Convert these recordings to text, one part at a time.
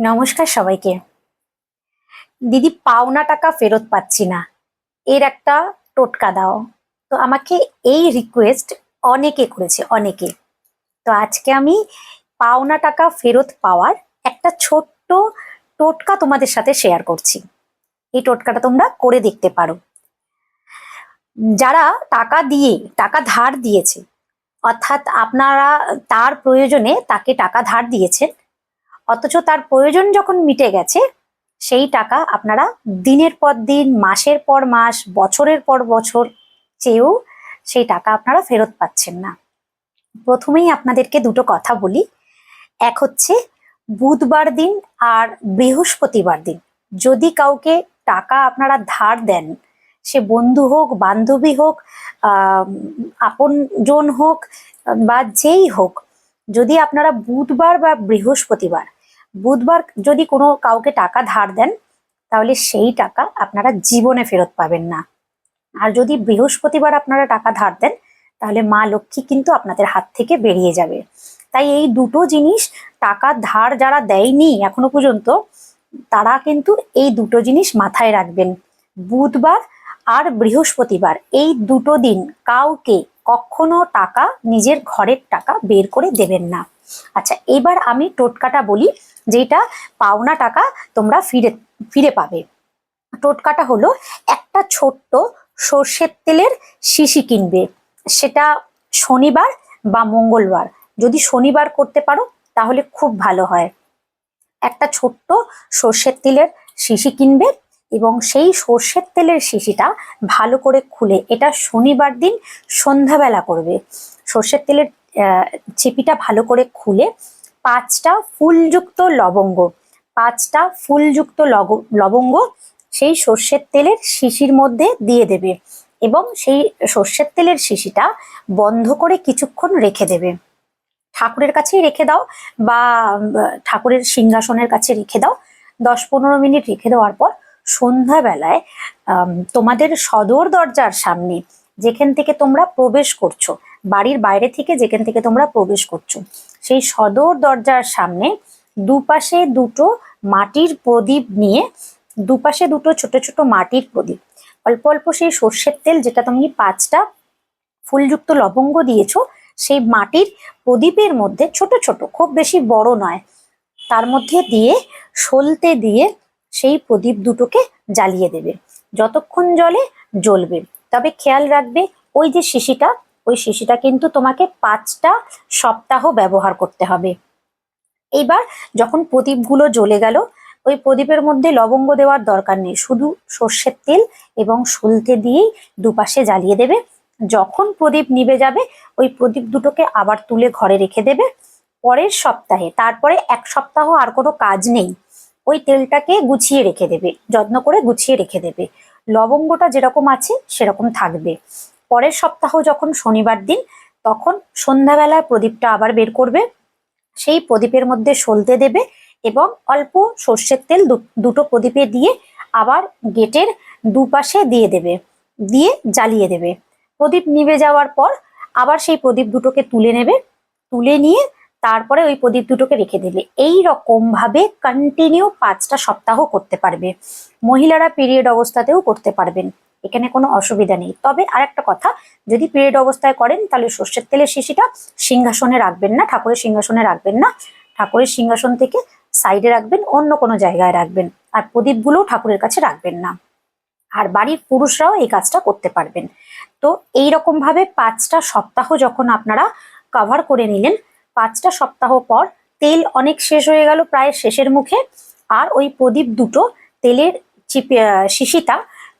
নমস্কার সবাইকে। দিদি, পাওনা টাকা ফেরত পাচ্ছি না। এর একটা টোটকা দাও। তো আমাকে এই রিকোয়েস্ট অনেকে করেছে, অনেকে। তো আজকে আমি পাওনা টাকা ফেরত পাওয়ার একটা ছোট্ট টোটকা তোমাদের সাথে শেয়ার করছি। এই টোটকাটা তোমরা করে দেখতে পারো। যারা টাকা দিয়ে, টাকা ধার দিয়েছে, অর্থাৎ আপনারা তার প্রয়োজনে তাকে টাকা ধার দিয়েছেন অথচ তার প্রয়োজন যখন মিটে গেছে, সেই টাকা আপনারা দিনের পর দিন, মাসের পর মাস, বছরের পর বছর চেয়েও সেই টাকা আপনারা ফেরত পাচ্ছেন না। প্রথমেই আপনাদেরকে দুটো কথা বলি। এক হচ্ছে, বুধবার দিন আর বৃহস্পতিবার দিন যদি কাউকে টাকা আপনারা ধার দেন, সে বন্ধু হোক, বান্ধবী হোক আপন আপনজন হোক বা যেই হোক, যদি আপনারা বুধবার বা বৃহস্পতিবার বুধবার যদি কোনো কাউকে টাকা ধার দেন, তাহলে সেই টাকা আপনারা জীবনে ফেরত পাবেন না। আর যদি বৃহস্পতিবার আপনারা টাকা ধার দেন, তাহলে মা লক্ষ্মী কিন্তু আপনাদের হাত থেকে বেরিয়ে যাবে। তাই এই দুটো জিনিস টাকা ধার যারা দেয়নি এখনও পর্যন্ত, তারা কিন্তু এই দুটো জিনিস মাথায় রাখবেন। বুধবার আর বৃহস্পতিবার এই দুটো দিন কাউকে কখনো টাকা, নিজের ঘরের টাকা বের করে দেবেন না। আচ্ছা এবার আমি টোটকাটা বলি যেটা পাওনা টাকা তোমরা ফিরে ফিরে পাবে। টোটকাটা হলো একটা ছোট্ট সর্ষের তেলের শিশি কিনবে। সেটা শনিবার বা মঙ্গলবার। যদি শনিবার করতে পারো, তাহলে খুব ভালো হয়। একটা ছোট্ট সর্ষের তেলের শিশি কিনবে এবং সেই সর্ষের তেলের শিশিটা ভালো করে খুলে, এটা শনিবার দিন সন্ধ্যাবেলা করবে। সর্ষের তেলের চিপিটা ভালো করে খুলে পাঁচটা ফুলযুক্ত লবঙ্গ, পাঁচটা ফুলযুক্ত লবঙ্গ সেই সর্ষের তেলের শিশির মধ্যে দিয়ে দেবে এবং সেই সর্ষের তেলের শিশিটা বন্ধ করে কিছুক্ষণ রেখে দেবে। ঠাকুরের কাছেই রেখে দাও বা ঠাকুরের সিংহাসনের কাছে রেখে দাও। দশ পনেরো মিনিট রেখে দেওয়ার পর সন্ধ্যাবেলায় তোমাদের সদর দরজার সামনে যেখান থেকে তোমরা প্রবেশ করছ বাড়ির বাইরে থেকে যেখান থেকে তোমরা প্রবেশ করছ। সেই সদর দরজার সামনে দুপাশে দুটো মাটির প্রদীপ নিয়ে, দুপাশে দুটো ছোট ছোট মাটির প্রদীপ। অল্প অল্প সেই সর্ষের তেল যেটা তুমি পাঁচটা ফুলযুক্ত লবঙ্গ দিয়েছ, সেই মাটির প্রদীপের মধ্যে ছোট ছোট, খুব বেশি বড় নয়, তার মধ্যে দিয়ে সলতে দিয়ে সেই প্রদীপ দুটোকে জ্বালিয়ে দেবে। যতক্ষণ জলে জ্বলবে। তবে খেয়াল রাখবে, ওই যে শিশিটা ওই শিশিটা কিন্তু তোমাকে পাঁচটা সপ্তাহ ব্যবহার করতে হবে। এইবার যখন প্রদীপগুলো জ্বলে গেল, ওই প্রদীপের মধ্যে লবঙ্গ দেওয়ার দরকার নেই, শুধু সর্ষের তেল এবং সলতে দিয়েই দুপাশে জ্বালিয়ে দেবে। যখন প্রদীপ নিভে যাবে, ওই প্রদীপ দুটোকে আবার তুলে ঘরে রেখে দেবে পরের সপ্তাহে। তারপরে এক সপ্তাহ আর কোনো কাজ নেই। ওই তেলটাকে গুছিয়ে রেখে দেবে, যত্ন করে গুছিয়ে রেখে দেবে। লবঙ্গটা যেরকম আছে, সেরকম থাকবে। পরের সপ্তাহ যখন শনিবার দিন, তখন সন্ধ্যাবেলায় প্রদীপটা আবার বের করবে। সেই প্রদীপের মধ্যে সলতে দেবে এবং অল্প সর্ষের তেল দুটো প্রদীপে দিয়ে আবার গেটের দুপাশে দিয়ে দেবে, দিয়ে জ্বালিয়ে দেবে। প্রদীপ নিভে যাওয়ার পর আবার সেই প্রদীপ দুটোকে তুলে নেবে, তুলে নিয়ে তারপরে ওই প্রদীপ দুটোকে রেখে দেবে এই ভাবে কন্টিনিউ পাঁচটা সপ্তাহ করতে পারবে। মহিলারা পিরিয়ড অবস্থাতেও করতে পারবেন। এখানে কোনো অসুবিধা নেই। তবে আর একটা কথা, যদি পিরিয়ড অবস্থায় করেন, তাহলে সর্ষের তেলের শিশিটা সিংহাসনে রাখবেন না, ঠাকুরের সিংহাসনে রাখবেন না। ঠাকুরের সিংহাসন থেকে সাইডে রাখবেন, অন্য কোনো জায়গায় রাখবেন। আর প্রদীপগুলোও ঠাকুরের কাছে রাখবেন না। আর বাড়ির পুরুষরাও এই কাজটা করতে পারবেন। তো এই ভাবে পাঁচটা সপ্তাহ যখন আপনারা কভার করে নিলেন, পাঁচটা সপ্তাহ পর তেল অনেক শেষ হয়ে গেল প্রায় শেষের মুখে, আর ওই প্রদীপ দুটো তেলের চিপে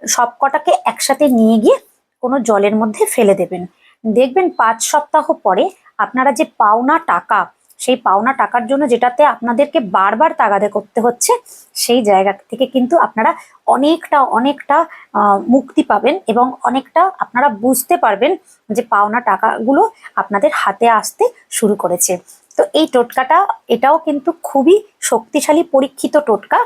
শিশিটা সবকটাকে একসাথে নিয়ে গিয়ে কোনো জলের মধ্যে ফেলে দেবেন। দেখবেন পাঁচ সপ্তাহ পরে আপনারা যে পাওনা টাকা, সেই পাওনা টাকার জন্য যেটাতে আপনাদেরকে বারবার তাগাদে করতে হচ্ছে, সেই জায়গা থেকে কিন্তু আপনারা অনেকটা অনেকটা মুক্তি পাবেন এবং অনেকটা আপনারা বুঝতে পারবেন যে পাওনা টাকাগুলো আপনাদের হাতে আসতে শুরু করেছে। তো এই টোটকাটা, এটাও কিন্তু খুবই শক্তিশালী পরীক্ষিত টোটকা।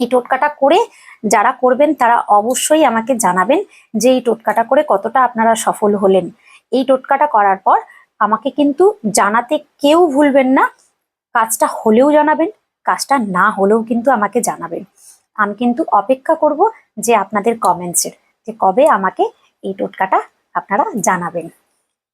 এই টোটকাটা করে যারা করবেন তারা অবশ্যই আমাকে জানাবেন যে এই টোটকাটা করে কতটা আপনারা সফল হলেন। এই টোটকাটা করার পর আমাকে কিন্তু জানাতে কেউ ভুলবেন না, কাজটা হলেও জানাবেন, কাজটা না হলেও কিন্তু আমাকে জানাবেন। আমি কিন্তু অপেক্ষা করব যে আপনাদের কমেন্টসের যে কবে আমাকে এই টোটকাটা আপনারা জানাবেন।